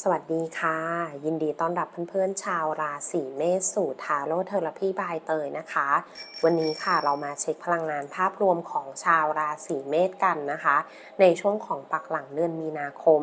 สวัสดีค่ะ ยินดีต้อนรับเพื่อนๆ ชาวราศีเมษสู่ทาโร่เทอราพีบายเตยนะคะ วันนี้ค่ะเรามาเช็คพลังงานภาพรวมของชาวราศีเมษกันนะคะ ในช่วงของปักหลังเดือนมีนาคม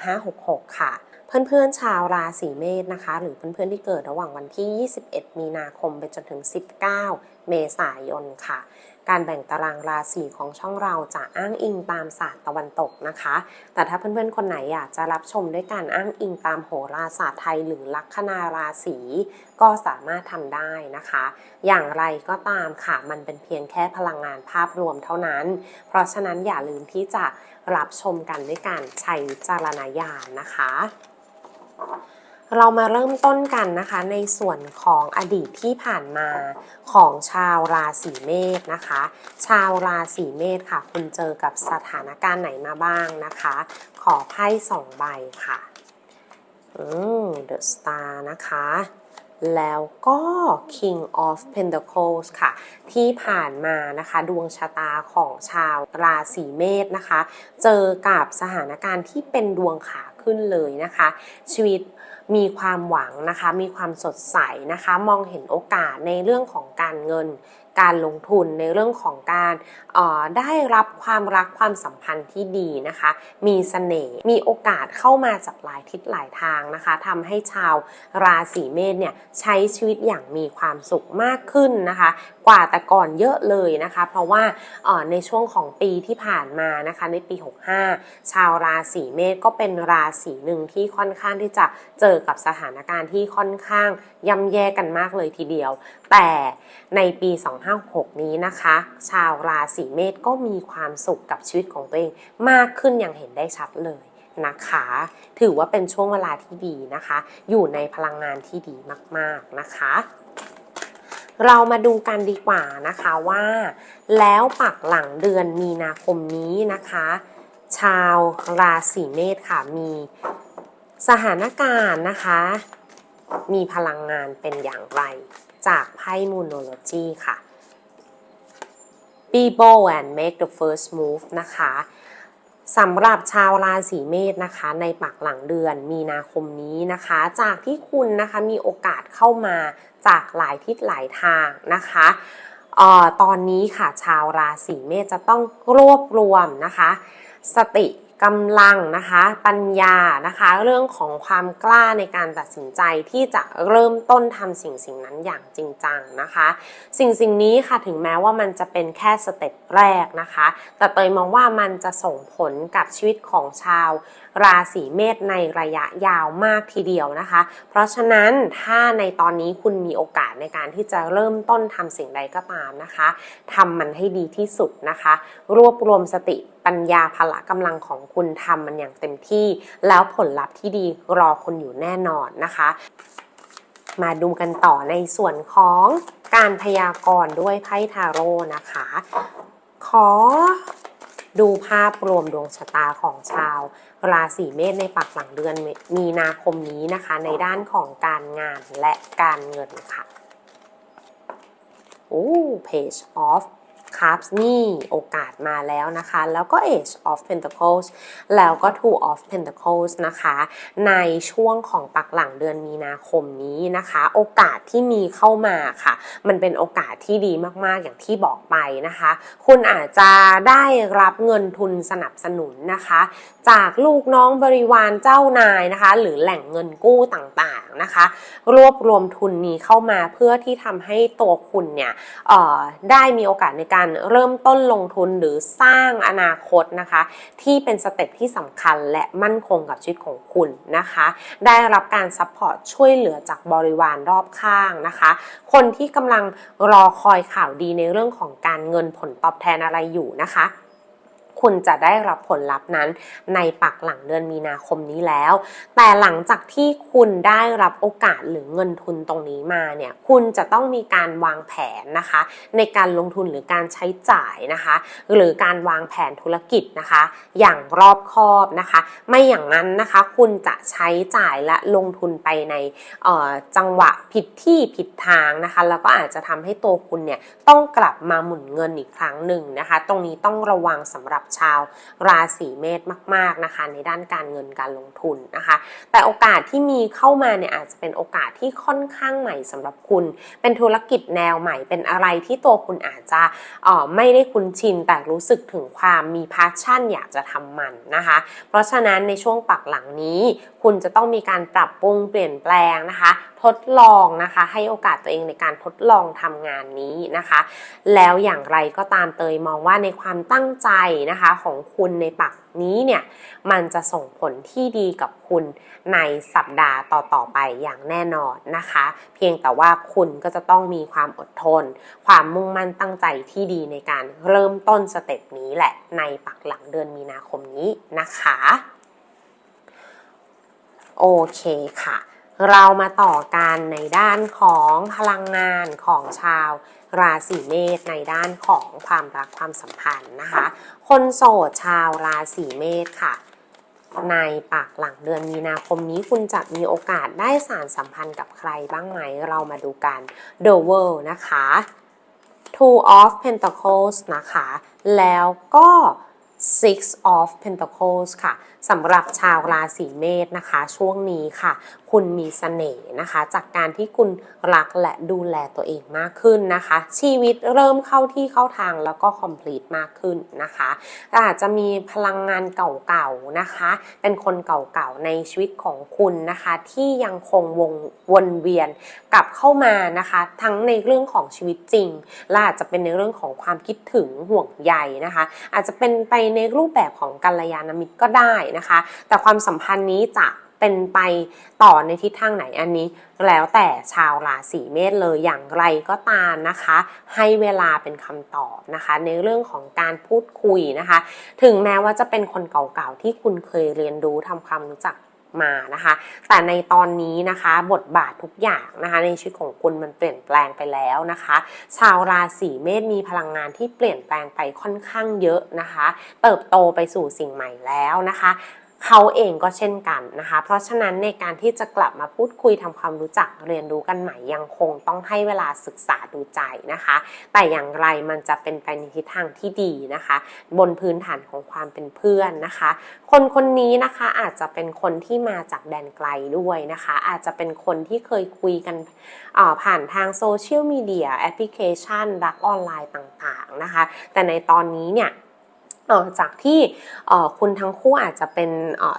2566 ค่ะ เพื่อนๆ ชาวราศีเมษนะคะ หรือเพื่อนๆที่เกิดระหว่างวันที่ 21 มีนาคมไปจนถึง 19 เมษายนค่ะ การแบ่งตารางราศีของช่องเราจะอ้างอิงตามศาสตร์ตะวันตกนะคะ แต่ถ้าเพื่อนๆคนไหนอยากจะรับชมด้วยการอ้างอิงตามโหราศาสตร์ไทยหรือลัคนาราศีก็สามารถทำได้นะคะ อย่างไรก็ตามค่ะ มันเป็นเพียงแค่พลังงานภาพรวมเท่านั้น เพราะฉะนั้นอย่าลืมที่จะรับชมกันด้วยการใช้วิจารณญาณนะคะ เรามาเริ่มต้นกันนะคะในส่วนของอดีตที่ผ่านมาของชาวราศีเมษนะคะ ชาวราศีเมษค่ะ คุณเจอกับสถานการณ์ไหนมาบ้างนะคะ ขอไพ่สองใบค่ะอืม The Star นะคะแล้วก็ King of Pentacles ค่ะ ที่ผ่านมานะคะ ดวงชะตาของชาวราศีเมษนะคะ เจอกับสถานการณ์ที่เป็นดวงขาขึ้นเลยนะคะ ชีวิต มีความหวังนะคะ มีความสดใสนะคะ มองเห็นโอกาสในเรื่องของการเงิน การลงทุนในเรื่องของการออได้รับความรักความสัมพันธ์ที่ดีนะคะ มีเสน่ห์มีโอกาสเข้ามาจากหลายทิศหลายทางนะคะทำให้ชาวราศีเมษเนี่ยใช้ชีวิตอย่างมีความสุขมากขึ้นนะคะ กว่าแต่ก่อนเยอะเลยนะคะ เพราะว่าออในช่วงของปีที่ผ่านมานะคะในปี 65 ชาวราศีเมษก็เป็นราศีหนึ่งที่ค่อนข้างที่จะเจอกับสถานการณ์ที่ค่อนข้างย่ำแย่กันมากเลยทีเดียว แต่ในปี2 2566นี้นะคะ ชาวราศีเมษก็มีความสุขกับชีวิตของตัวเองมากขึ้นอย่างเห็นได้ชัดเลยนะคะ ถือว่าเป็นช่วงเวลาที่ดีนะคะ อยู่ในพลังงานที่ดีมาก ๆนะคะ เรามาดูกันดีกว่านะคะว่า แล้วปักหลังเดือนมีนาคมนี้นะคะ ชาวราศีเมษค่ะมีสถานการณ์นะคะ มีพลังงานเป็นอย่างไร จากไพ่มูโนโลจีค่ะ Be bold and make the first move นะคะสำหรับชาวราศีเมษนะคะ ในปักหลังเดือนมีนาคมนี้นะคะ จากที่คุณนะคะมีโอกาสเข้ามาจากหลายทิศหลายทางนะคะออตอนนี้ค่ะชาวราศีเมษจะต้องรวบรวมนะคะ สติ กำลังนะคะ ปัญญานะคะ เรื่องของความกล้าในการตัดสินใจที่จะเริ่มต้นทำสิ่งสิ่งนั้นอย่างจริงจังนะคะ สิ่งสิ่งนี้ค่ะถึงแม้ว่ามันจะเป็นแค่สเต็ปแรกนะคะ แต่เตยมองว่ามันจะส่งผลกับชีวิตของชาว ราศีเมษในระยะยาวมากทีเดียวนะคะ เพราะฉะนั้นถ้าในตอนนี้คุณมีโอกาสในการที่จะเริ่มต้นทำสิ่งใดก็ตามนะคะทำมันให้ดีที่สุดนะคะ รวบรวมสติปัญญาพละกำลังของคุณทำมันอย่างเต็มที่ แล้วผลลัพธ์ที่ดีรอคุณอยู่แน่นอนนะคะ มาดูกันต่อในส่วนของการพยากรณ์ด้วยไพ่ทาโร่นะคะ ขอดูภาพรวมดวงชะตาของชาว ราศีเมษในปักหลังเดือนมีนาคมนี้นะคะ ในด้านของการงานและการเงินค่ะ โอ้ page of cups นี่โอกาสมาแล้วนะคะ แล้วก็ age of pentacles แล้วก็ two of pentacles นะคะ ในช่วงของปักหลังเดือนมีนาคมนี้นะคะ โอกาสที่มีเข้ามาค่ะ มันเป็นโอกาสที่ดีมากๆอย่างที่บอกไปนะคะ คุณอาจจะได้รับเงินทุนสนับสนุนนะคะ จากลูกน้องบริวารเจ้านายนะคะ หรือแหล่งเงินกู้ต่างๆนะคะ รวบรวมทุนนี้เข้ามาเพื่อที่ทำให้ตัวคุณเนี่ยออได้มีโอกาสในการเริ่มต้นลงทุนหรือสร้างอนาคตนะคะ ที่เป็นสเต็ปที่สำคัญและมั่นคงกับชีวิตของคุณนะคะ ได้รับการซัพพอร์ตช่วยเหลือจากบริวารรอบข้างนะคะ คนที่กำลังรอคอยข่าวดีในเรื่องของการเงินผลตอบแทนอะไรอยู่นะคะ คุณจะได้รับผลลัพธ์นั้น ในปักหลังเดือนมีนาคมนี้แล้ว แต่หลังจากที่คุณได้รับโอกาสหรือเงินทุนตรงนี้มาเนี่ยคุณจะต้องมีการวางแผนนะคะ ในการลงทุนหรือการใช้จ่ายนะคะ หรือการวางแผนธุรกิจนะคะ อย่างรอบคอบนะคะ ไม่อย่างนั้นนะคะ คุณจะใช้จ่ายและลงทุนไปในจังหวะผิดที่ผิดทางนะคะ แล้วก็อาจจะทำให้ตัวคุณเนี่ยต้องกลับมาหมุนเงินอีกครั้งหนึ่งนะคะ ตรงนี้ต้องระวังสำหรับชาวราศีเมษมาก ๆนะคะ ในด้านการเงินการลงทุนนะคะ แต่โอกาสที่มีเข้ามาเนี่ยอาจจะเป็นโอกาสที่ค่อนข้างใหม่สำหรับคุณ เป็นธุรกิจแนวใหม่เป็นอะไรที่ตัวคุณอาจจะออไม่ได้คุ้นชินแต่รู้สึกถึงความมีพาชั่นอยากจะทำมันนะคะ เพราะฉะนั้นในช่วงปักหลังนี้ คุณจะต้องมีการปรับปรุงเปลี่ยนแปลงนะคะ ทดลองนะคะ ให้โอกาสตัวเองในการทดลองทำงานนี้นะคะ แล้วอย่างไรก็ตามเตยมองว่าในความตั้งใจนะคะของคุณในปักนี้เนี่ยมันจะส่งผลที่ดีกับคุณในสัปดาห์ต่อๆไปอย่างแน่นอนนะคะ เพียงแต่ว่าคุณก็จะต้องมีความอดทน ความมุ่งมั่นตั้งใจที่ดีในการเริ่มต้นสเต็ปนี้แหละในปักหลังเดือนมีนาคมนี้นะคะ โอเคค่ะ เรามาต่อกันในด้านของพลังงานของชาวราศีเมษในด้านของความรักความสัมพันธ์นะคะ คนโสดชาวราศีเมษค่ะ ในปากหลังเดือนมีนาคมนี้คุณจะมีโอกาสได้สารสัมพันธ์กับใครบ้างไหม เรามาดูกัน The World นะคะ Two of Pentacles นะคะ แล้วก็ Six of Pentacles ค่ะสำหรับชาวราศีเมษนะคะ ช่วงนี้ค่ะ คุณมีเสน่ห์นะคะ จากการที่คุณรักและดูแลตัวเองมากขึ้นนะคะ ชีวิตเริ่มเข้าที่เข้าทางแล้วก็ complete มากขึ้นนะคะอาจจะมีพลังงานเก่าๆนะคะ เป็นคนเก่าๆในชีวิตของคุณนะคะ ที่ยังคงวงวนเวียนกลับเข้ามานะคะ ทั้งในเรื่องของชีวิตจริงและอาจจะเป็นในเรื่องของความคิดถึงห่วงใยนะคะ อาจจะเป็นไปในรูปแบบของกัลยาณมิตรก็ได้นะคะ แต่ความสัมพันธ์นี้จะเป็นไปต่อในทิศทางไหนอันนี้ แล้วแต่ชาวราศีเมษเลยอย่างไรก็ตามนะคะ ให้เวลาเป็นคำตอบนะคะ ในเรื่องของการพูดคุยนะคะ ถึงแม้ว่าจะเป็นคนเก่าๆที่คุณเคยเรียนรู้ทำความรู้จัก มานะคะ แต่ในตอนนี้นะคะบทบาททุกอย่างนะคะ ในชีวิตของคุณมันเปลี่ยนแปลงไปแล้วนะคะ ชาวราศีเมษมีพลังงานที่เปลี่ยนแปลงไปค่อนข้างเยอะนะคะ เติบโตไปสู่สิ่งใหม่แล้วนะคะ เขาเองก็เช่นกันนะคะ เพราะฉะนั้นในการที่จะกลับมาพูดคุยทำความรู้จักเรียนรู้กันใหม่ยังคงต้องให้เวลาศึกษาดูใจนะคะ แต่อย่างไรมันจะเป็นไปในทิศทางที่ดีนะคะ บนพื้นฐานของความเป็นเพื่อนนะคะ คนคนนี้นะคะอาจจะเป็นคนที่มาจากแดนไกลด้วยนะคะ อาจจะเป็นคนที่เคยคุยกันอ่าผ่านทางโซเชียลมีเดียแอปพลิเคชันรักออนไลน์ต่างๆนะคะ แต่ในตอนนี้เนี่ย จากที่คุณทั้งคู่อาจจะเป็น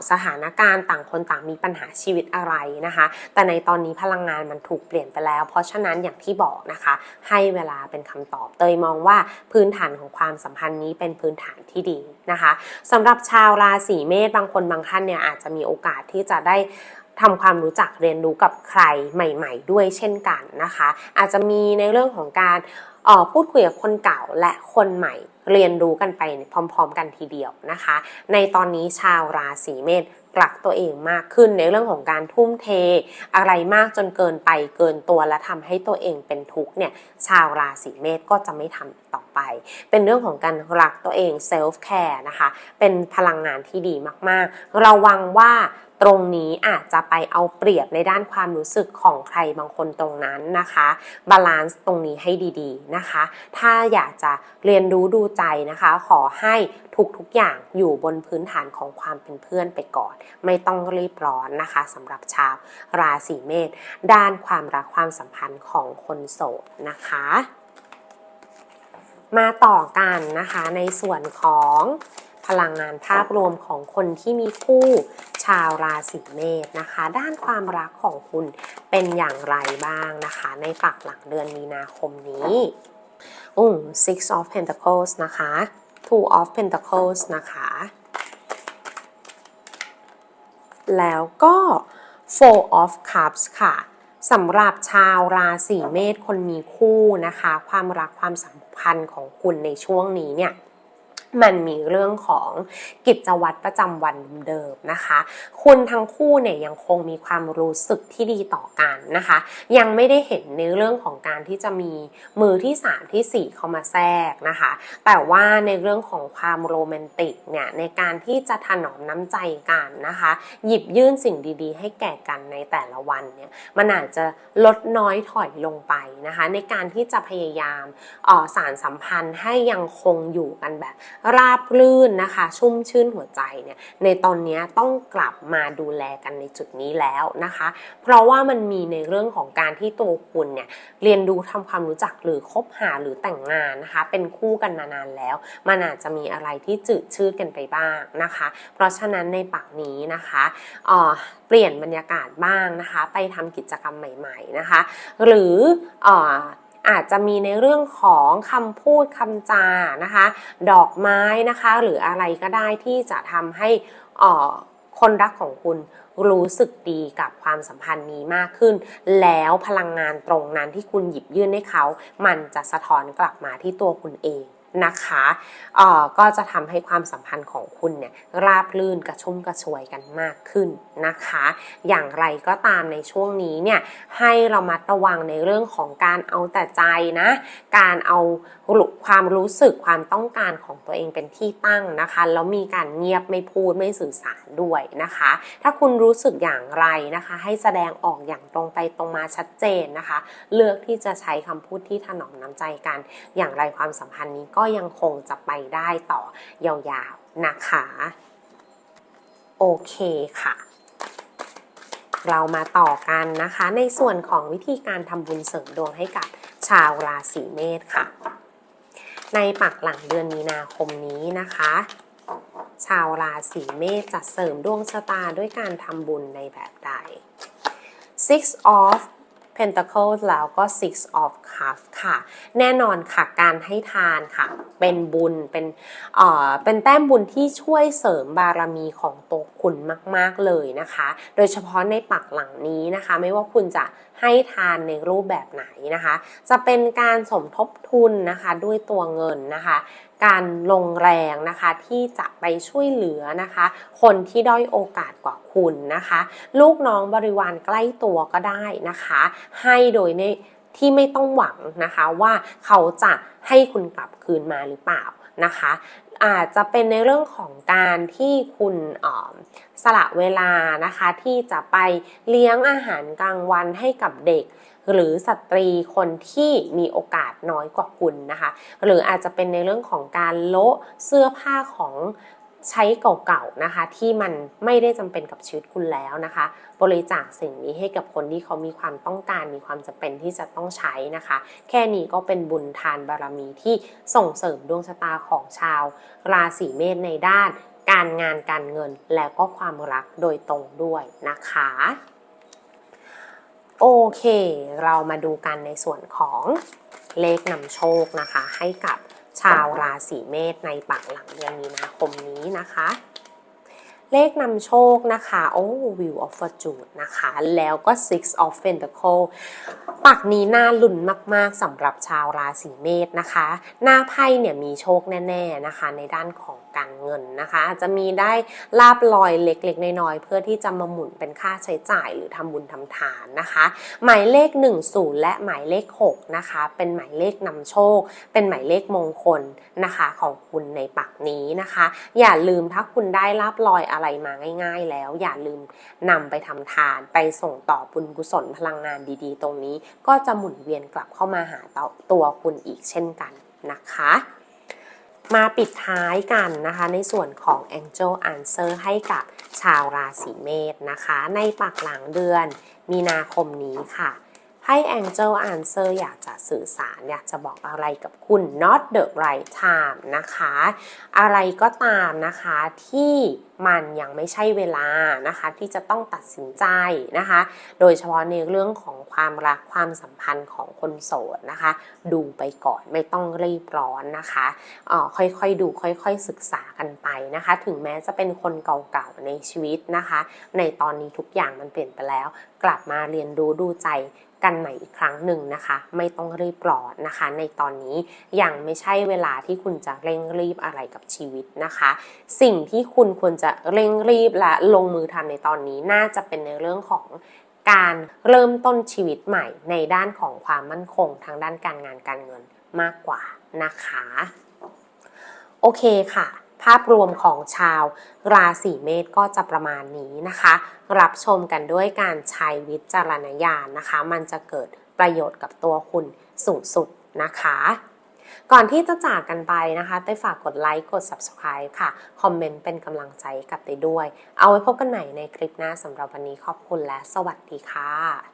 สถานการณ์ต่างคนต่างมีปัญหาชีวิตอะไรนะคะ แต่ในตอนนี้พลังงานมันถูกเปลี่ยนไปแล้ว เพราะฉะนั้นอย่างที่บอกนะคะ ให้เวลาเป็นคำตอบเตยมองว่าพื้นฐานของความสัมพันธ์นี้เป็นพื้นฐานที่ดีนะคะสำหรับชาวราศีเมษบางคนบางท่านเนี่ยอาจจะมีโอกาสที่จะได้ทำความรู้จักเรียนรู้กับใครใหม่ ๆ ด้วยเช่นกันนะคะ อาจจะมีในเรื่องของการ พูดคุยกับคนเก่าและคนใหม่เรียนรู้กันไปพร้อม ๆ กันทีเดียวนะคะ ในตอนนี้ชาวราศีเมษกลักตัวเองมากขึ้นในเรื่องของการทุ่มเท อะไรมากจนเกินไปเกินตัวและทำให้ตัวเองเป็นทุกข์เนี่ยชาวราศีเมษก็จะไม่ทำอีกต่อไป เป็นเรื่องของการรักตัวเองเซลฟ์แคร์นะคะ เป็นพลังงานที่ดีมากๆ ระวังว่า ตรงนี้อาจจะไปเอาเปรียบในด้านความรู้สึกของใครบางคนตรงนั้นนะคะบาลานซ์ตรงนี้ให้ดีๆนะคะ ถ้าอยากจะเรียนรู้ดูใจนะคะ ขอให้ทุกๆอย่างอยู่บนพื้นฐานของความเป็นเพื่อนไปก่อน ไม่ต้องรีบร้อนนะคะสำหรับชาวราศีเมษด้านความรักความสัมพันธ์ของคนโสดนะคะ มาต่อกันนะคะในส่วนของ พลังงานภาพรวมของคนที่มีคู่ชาวราศีเมษนะคะ ด้านความรักของคุณเป็นอย่างไรบ้างนะคะ ในปักหลังเดือนมีนาคมนี้อืม six of pentacles นะคะ two of pentacles นะคะ แล้วก็ four of cups ค่ะสำหรับชาวราศีเมษคนมีคู่นะคะ ความรักความสัมพันธ์ของคุณในช่วงนี้เนี่ย มันมีเรื่องของกิจวัตรประจำวันเดิมนะคะ คุณทั้งคู่เนี่ยยังคงมีความรู้สึกที่ดีต่อกันนะคะ ยังไม่ได้เห็นในเรื่องของการที่จะมีมือที่สามที่สี่เข้ามาแทรกนะคะ แต่ว่าในเรื่องของความโรแมนติกเนี่ยในการที่จะถนอมน้ำใจกันนะคะ หยิบยื่นสิ่งดีๆ ให้แก่กันในแต่ละวันเนี่ยมันอาจจะลดน้อยถอยลงไปนะคะ ในการที่จะพยายามอ่อสารสัมพันธ์ให้ยังคงอยู่กันแบบราบรื่นนะคะ ชุ่มชื่นหัวใจเนี่ยในตอนนี้ต้องกลับมาดูแลกันในจุดนี้แล้วนะคะ เพราะว่ามันมีในเรื่องของการที่ตัวคุณเนี่ยเรียนรู้ทำความรู้จักหรือคบหาหรือแต่งงานนะคะ เป็นคู่กันมานานแล้ว มันอาจจะมีอะไรที่จืดชืดกันไปบ้างนะคะ เพราะฉะนั้นในปักนี้นะคะเออเปลี่ยนบรรยากาศบ้างนะคะ ไปทำกิจกรรมใหม่ ๆนะคะ หรืออ อาจจะมีในเรื่องของคำพูดคำจานะคะ ดอกไม้นะคะ หรืออะไรก็ได้ที่จะทำให้คนรักของคุณรู้สึกดีกับความสัมพันธ์นี้มากขึ้น แล้วพลังงานตรงนั้นที่คุณหยิบยื่นให้เขา มันจะสะท้อนกลับมาที่ตัวคุณเอง นะคะเอ่อก็จะทำให้ความสัมพันธ์ของคุณเนี่ยราบลื่นกระชุ่มกระชวยกันมากขึ้นนะคะ อย่างไรก็ตามในช่วงนี้เนี่ยให้เรามัดระวังในเรื่องของการเอาแต่ใจนะ การเอาความรู้สึกความต้องการของตัวเองเป็นที่ตั้งนะคะแล้วมีการเงียบไม่พูดไม่สื่อสารด้วยนะคะ ถ้าคุณรู้สึกอย่างไรนะคะ ให้แสดงออกอย่างตรงไปตรงมาชัดเจนนะคะ เลือกที่จะใช้คำพูดที่ถนอมน้ำใจกัน อย่างไรความสัมพันธ์นี้ก็็ยังคงจะไปได้ต่อยาวๆนะคะ โอเคค่ะเรามาต่อกันนะคะ ในส่วนของวิธีการทำบุญเสริมดวงให้กับชาวราศีเมษค่ะ ในปักหลังเดือนมีนาคมนี้นะคะ ชาวราศีเมษจะเสริมดวงชะตาด้วยการทำบุญในแบบใด Six of Pentacles แล้วก็ Six of Cups ค่ะ แน่นอนค่ะการให้ทานค่ะ เป็นบุญเป็นเอ่อเป็นแต้มบุญที่ช่วยเสริมบารมีของตัวคุณมาก ๆ เลยนะคะ โดยเฉพาะในปักหลังนี้นะคะ ไม่ว่าคุณจะให้ทานในรูปแบบไหนนะคะ จะเป็นการสมทบทุนนะคะด้วยตัวเงินนะคะ การลงแรงนะคะที่จะไปช่วยเหลือนะคะ คนที่ด้อยโอกาสกว่าคุณนะคะ ลูกน้องบริวารใกล้ตัวก็ได้นะคะ ให้โดยในที่ไม่ต้องหวังนะคะว่าเขาจะให้คุณกลับคืนมาหรือเปล่า นะคะ อาจจะเป็นในเรื่องของการที่คุณสละเวลานะคะที่จะไปเลี้ยงอาหารกลางวันให้กับเด็ก หรือสตรีคนที่มีโอกาสน้อยกว่าคุณนะคะ หรืออาจจะเป็นในเรื่องของการโละเสื้อผ้าของ ใช้เก่าๆนะคะ ที่มันไม่ได้จำเป็นกับชีวิตคุณแล้วนะคะ บริจาคสิ่งนี้ให้กับคนที่เขามีความต้องการมีความจำเป็นที่จะต้องใช้นะคะ แค่นี้ก็เป็นบุญทานบารมีที่ส่งเสริมดวงชะตาของชาว ราศีเมษในด้าน การงานการเงินและก็ความรักโดยตรงด้วยนะคะโอเค เรามาดูกันในส่วนของเลขนำโชคนะคะ ให้กับ ชาวราศีเมษในปักหลังเดือนมีนาคมนี้นะคะ เลขนำโชคนะคะโอ้ Wheel of Fortune นะคะ แล้วก็ Six of Pentacle ปักนี้น่าลุ้นมาก ๆสำหรับชาวราศีเมษนะคะ หน้าไพ่เนี่ยมีโชคแน่ ๆนะคะ ในด้านของการเงินนะคะ อาจจะมีได้ลาบลอยเล็กๆ น้อยๆ เพื่อที่จะมาหมุนเป็นค่าใช้จ่ายหรือทำบุญทำทานนะคะ หมายเลข 10 และหมายเลข6นะคะ เป็นหมายเลขนำโชค เป็นหมายเลขมงคลนะคะของคุณในปักนี้นะคะ อย่าลืมถ้าคุณได้ลาบลอยอะไรมาง่าย ๆ แล้ว อย่าลืมนำไปทำทาน ไปส่งต่อบุญกุศลพลังงานดีๆ ตรงนี้ก็จะหมุนเวียนกลับเข้ามาหาตัวคุณอีกเช่นกันนะคะ มาปิดท้ายกันนะคะในส่วนของ Angel Answer ให้กับชาวราศีเมษนะคะ ในปักหลังเดือนมีนาคมนี้ค่ะไพ่ Angel Answer อยากจะสื่อสาร อยากจะบอกอะไรกับคุณ not the right time นะคะ อะไรก็ตามนะคะที่มันยังไม่ใช่เวลานะคะที่จะต้องตัดสินใจนะคะ โดยเฉพาะในเรื่องของความรักความสัมพันธ์ของคนโสดนะคะ ดูไปก่อนไม่ต้องรีบร้อนนะคะค่อยๆดูค่อยๆศึกษากันไปนะคะ ถึงแม้จะเป็นคนเก่าๆในชีวิตนะคะ ในตอนนี้ทุกอย่างมันเปลี่ยนไปแล้ว กลับมาเรียนรู้ดูใจกันใหม่อีกครั้งหนึ่งนะคะ ไม่ต้องรีบร้อนนะคะ ในตอนนี้ยังไม่ใช่เวลาที่คุณจะเร่งรีบอะไรกับชีวิตนะคะ สิ่งที่คุณควรจะเร่งรีบและลงมือทำในตอนนี้น่าจะเป็นในเรื่องของการเริ่มต้นชีวิตใหม่ในด้านของความมั่นคงทางด้านการงานการเงินมากกว่านะคะ โอเคค่ะ ภาพรวมของชาวราศีเมษก็จะประมาณนี้นะคะ รับชมกันด้วยการใช้วิจารณญาณนะคะ มันจะเกิดประโยชน์กับตัวคุณสูงสุดนะคะ ก่อนที่จะจากกันไปนะคะเต้ฝากกดไลค์กด subscribe ค่ะ คอมเมนต์เป็นกำลังใจกับเต้ด้วย เอาไว้พบกันใหม่ในคลิปหน้าสำหรับวันนี้ขอบคุณและสวัสดีค่ะ